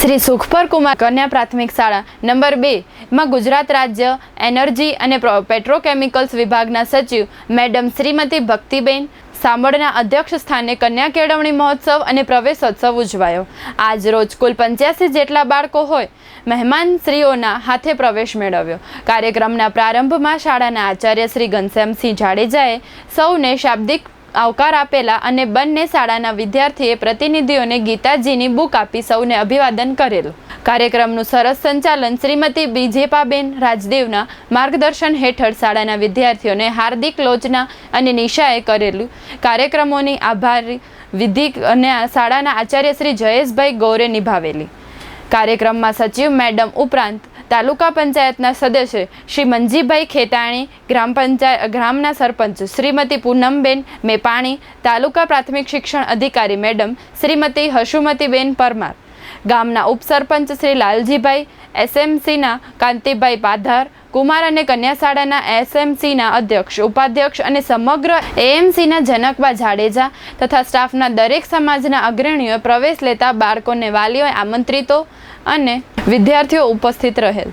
શ્રી સુખપર કુમાર કન્યા પ્રાથમિક શાળા, નંબર બે, માં ગુજરાત રાજ્ય એનર્જી અને પેટ્રોકેમિકલ્સ વિભાગના સચિવ મેડમ શ્રીમતી ભક્તિબેન સાંભળના અધ્યક્ષ સ્થાને કન્યા કેળવણી મહોત્સવ અને પ્રવેશોત્સવ ઉજવાયો. આજ રોજ કુલ પંચ્યાસી જેટલા બાળકો હોય મહેમાન શ્રીઓના હાથે પ્રવેશ મેળવ્યો. કાર્યક્રમના પ્રારંભમાં શાળાના આચાર્ય શ્રી ઘનશ્યામસિંહ જાડેજાએ સૌને શાબ્દિક આવકાર આપેલા અને બંને શાળાના વિદ્યાર્થીએ પ્રતિનિધિઓને ગીતાજીની બુક આપી સૌને અભિવાદન કરેલું. કાર્યક્રમનું સરસ સંચાલન શ્રીમતી બીજેપાબેન રાજદેવના માર્ગદર્શન હેઠળ શાળાના વિદ્યાર્થીઓને હાર્દિક લોચના અને નિશાએ કરેલું. કાર્યક્રમોની આભારી વિધિ અને શાળાના આચાર્ય શ્રી જયેશભાઈ ગૌરે નિભાવેલી. કાર્યક્રમમાં સચિવ મેડમ ઉપરાંત તાલુકા પંચાયતના સદસ્ય શ્રી મંજીભાઈ ખેતાણી ગ્રામ પંચાયત ગ્રામના સરપંચ શ્રીમતી પૂનમબેન મેપાણી, તાલુકા પ્રાથમિક શિક્ષણ અધિકારી મેડમ શ્રીમતી હશુમતીબેન પરમાર, ગામના ઉપસરપંચ શ્રી લાલજીભાઈ, એસએમસીના કાંતિભાઈ પાધાર કુમાર અને કન્યાશાળાના એસએમસીના અધ્યક્ષ, ઉપાધ્યક્ષ અને સમગ્ર એએમસીના જનકબા જાડેજા તથા સ્ટાફના દરેક સમાજના અગ્રણીઓએ પ્રવેશ લેતા બાળકોને વાલીઓએ આમંત્રિતો અને વિદ્યાર્થીઓ ઉપસ્થિત રહેલ.